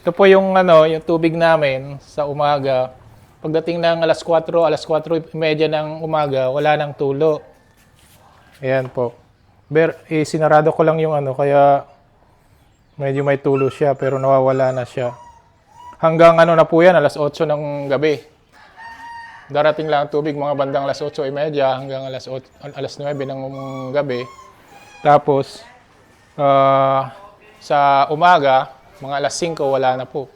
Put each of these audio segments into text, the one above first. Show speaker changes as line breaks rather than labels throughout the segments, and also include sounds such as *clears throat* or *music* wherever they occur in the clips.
Ito po yung ano, yung tubig namin sa umaga. Pagdating ng alas 4, alas 4:30 ng umaga, wala nang tulo. Ayan po. Ber, eh, sinarado ko lang yung ano, kaya medyo may tulo siya, pero nawawala na siya. Hanggang ano na po yan, alas 8 ng gabi. Darating lang ang tubig mga bandang alas 8.30 hanggang alas, 8, alas 9 ng gabi. Tapos, ah, sa umaga, mga alas 5, wala na po.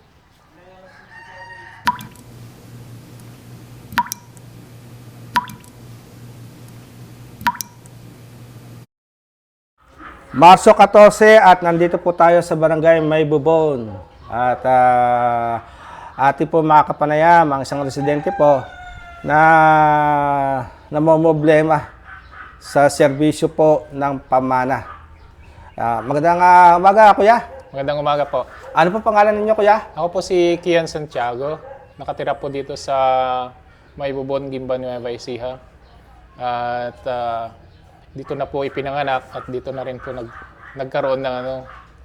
Marso 14 at nandito po tayo sa Barangay Maybubon. At ah, ating po mga kapanayam, ang isang residente po na namomblema sa serbisyo po ng pamana. Ah, magandang ah, umaga, kuya.
Magandang umaga po.
Ano po pangalan ninyo, kuya?
Ako po si Kian Santiago. Nakatira po dito sa Maybubon, Gimba, Nueva Ecija. At ah, dito na po ipinanganak at dito na rin po nag, nagkaroon ng, ano,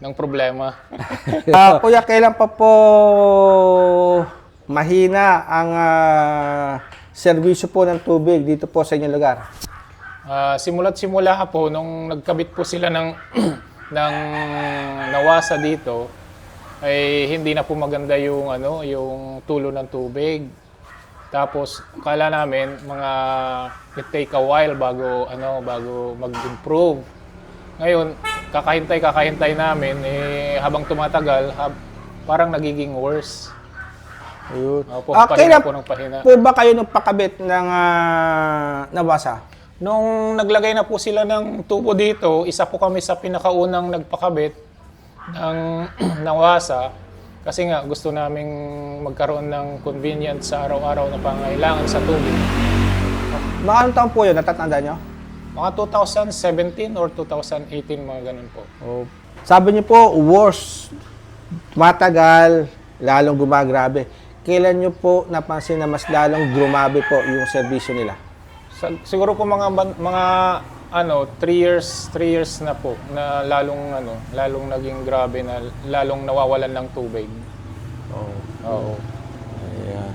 ng problema. *laughs*
Ah, kuya, kailan pa po mahina ang ah, serbisyo po ng tubig dito po sa inyong lugar?
Ah, simula't simula po, nung nagkabit po sila ng, ng nawasa dito, ay hindi na po maganda yung, ano, yung tulo ng tubig. Tapos, kala namin, mga it take a while bago, ano, bago mag-improve. Ngayon, kakahintay, kakahintay namin, eh, habang tumatagal, hab- parang nagiging worse.
Ayun.
Opo,
Ah,
pahina
kailan
po ng pahina.
po ba kayo nagpakabit ng ah, nawasa?
Nung naglagay na po sila ng tubo dito, isa po kami sa pinakaunang nagpakabit ng *clears throat* nawasa kasi nga gusto naming magkaroon ng convenient sa araw-araw na pangailangan sa tubig.
Mga anong taon po yun? Natatanda nyo?
Mga 2017 or 2018, mga ganun po.
Oh. Sabi niyo po, worse. Matagal, lalong gumagrabe. Kailan niyo po napansin na mas lalong grumabe po yung serbisyo nila?
Siguro po mga mga ano, 3 years, 3 years na po na lalong ano, lalong naging grabe na lalong nawawalan ng tubig.
Oh.
Oo.
Ayan.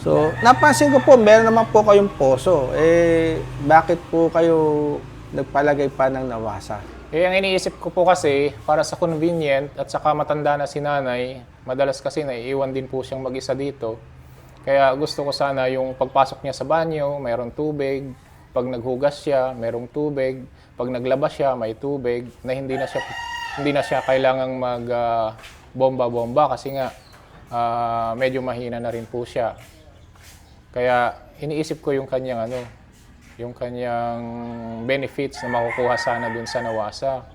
So, napansin ko po, meron naman po kayong poso. Eh, bakit po kayo nagpalagay pa ng nawasa?
Eh, ang iniisip ko po kasi, para sa convenient at saka matanda na si nanay, madalas kasi naiiwan din po siyang mag-isa dito. Kaya gusto ko sana yung pagpasok niya sa banyo, mayroong tubig. Pag naghugas siya, mayroong tubig. Pag naglabas siya, may tubig na hindi na siya hindi na siya kailangang mag ah, bomba-bomba kasi nga ah, medyo mahina na rin po siya. Kaya iniisip ko yung kanyang ano, yung kanyang benefits na makukuha sana dun sa nawasa.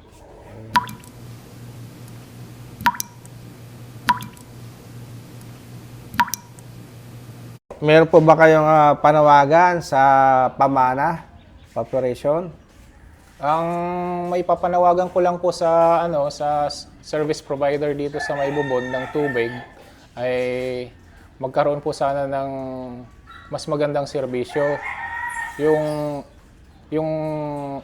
Meron po ba kayong ah, panawagan sa pamana operation?
Ang may papanawagan ko lang po sa ano sa service provider dito sa Maybubon ng tubig ay magkaroon po sana ng mas magandang serbisyo. Yung yung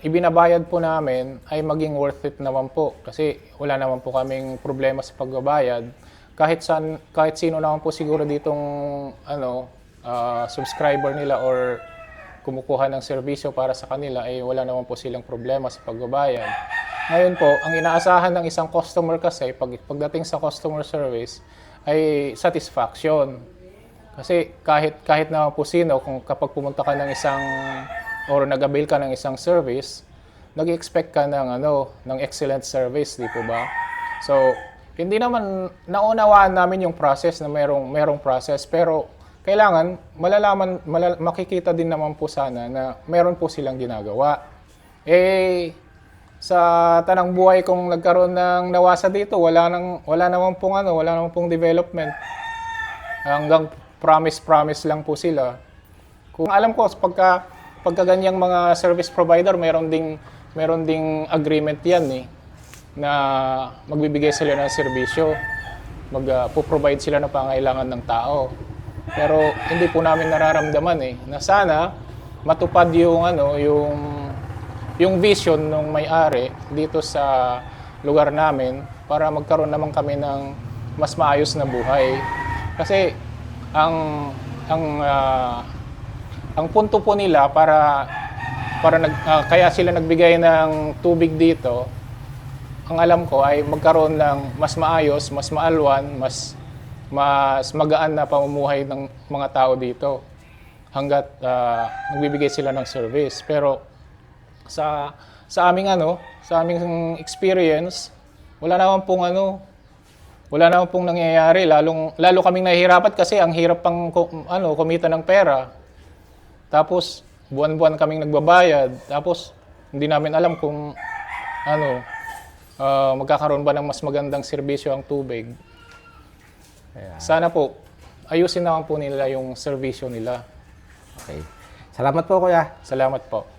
ibinabayad po namin ay maging worth it naman po kasi wala naman po kaming problema sa pagbabayad. Kahit san kahit sino naman po siguro ditong ano ah, subscriber nila or kumukuha ng serbisyo para sa kanila ay wala naman po silang problema sa pagbabayad. Ngayon po, ang inaasahan ng isang customer kasi pag, pagdating sa customer service ay satisfaction. Kasi kahit kahit naman po sino kung kapag pumunta ka ng isang or nag-avail ka ng isang service, nag-expect ka ng ano, ng excellent service, di po ba? So, hindi naman naunawaan namin yung process na merong merong process pero kailangan malalaman malal- makikita din naman po sana na meron po silang ginagawa. Eh sa tanang buhay kong nagkaroon ng nawasa dito, wala nang wala naman pong ano, wala naman pong development. Hanggang promise-promise lang po sila. Kung alam ko pagka pagka ganyang mga service provider, meron ding meron ding agreement 'yan eh na magbibigay sila ng serbisyo. Mag-provide sila ng pangailangan ng tao. Pero hindi po namin nararamdaman eh na sana matupad yung ano, yung yung vision ng may-ari dito sa lugar namin para magkaroon naman kami ng mas maayos na buhay. Kasi ang ang ah, ang punto po nila para para nag, ah, kaya sila nagbigay ng tubig dito ang alam ko ay magkaroon ng mas maayos, mas maalwan, mas mas magaan na pamumuhay ng mga tao dito hanggat ah, nagbibigay sila ng service. Pero sa sa aming ano, sa aming experience, wala naman pong ano, wala naman pong nangyayari. Lalong lalo kaming nahihirapan kasi ang hirap pang ano, kumita ng pera. Tapos buwan-buwan kaming nagbabayad. Tapos hindi namin alam kung ano, ah, magkakaroon ba ng mas magandang serbisyo ang tubig. Sana po ayusin naman po nila yung serbisyo nila.
Okay. Salamat po, kuya.
Salamat po.